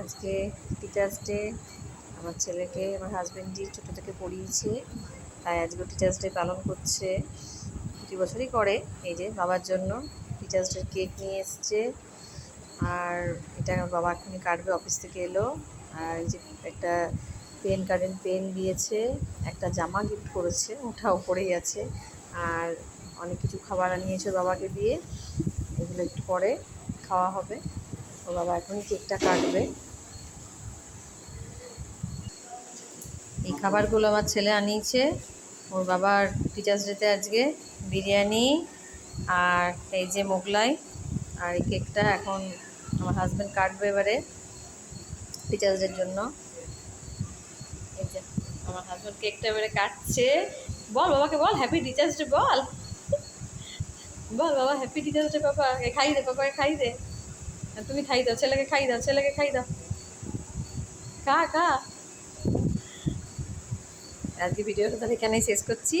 আজকে teachers day আমার ছেলেকে, আমার হাজব্যান্ডই ছোটো থেকে পড়িয়েছে, তাই আজকে টিচার্স ডে পালন করছে। প্রতি বছরই করে, এই যে বাবার জন্য টিচার্স ডে কেক নিয়ে এসছে। আর এটা আমার বাবা এখনই কাটবে অফিস থেকে এলো। আর এই যে একটা পেন কারেন্ট পেন দিয়েছে, একটা জামা গিফট করেছে, ওটা ওপরেই আছে। আর অনেক কিছু খাবার আনিয়েছে বাবাকে দিয়ে, এগুলো একটু পরে খাওয়া হবে। ওর বাবা এখনই কেকটা কাটবে। এই খাবারগুলো আমার ছেলে আনিয়েছে। ওর বাবার টিচার্স ডেতে আজকে বিরিয়ানি আর এই যে মোগলাই আর এই কেকটা এখন আমার হাজব্যান্ড কাটবে এবারে টিচার্স ডের জন্য। এই যে আমার হাজব্যান্ড কেকটা এবারে কাটছে। বল বাবাকে বল হ্যাপি টিচার্স ডে বল। বল বাবা হ্যাপি টিচার্স ডে এ খাই দে পাপাকে খাই দে। তুমি খাই দাও, ছেলেকে খাই দাও, ছেলেকে খাই দাও। খা খা। আজকে ভিডিওটা তাহলে এখানেই শেষ করছি।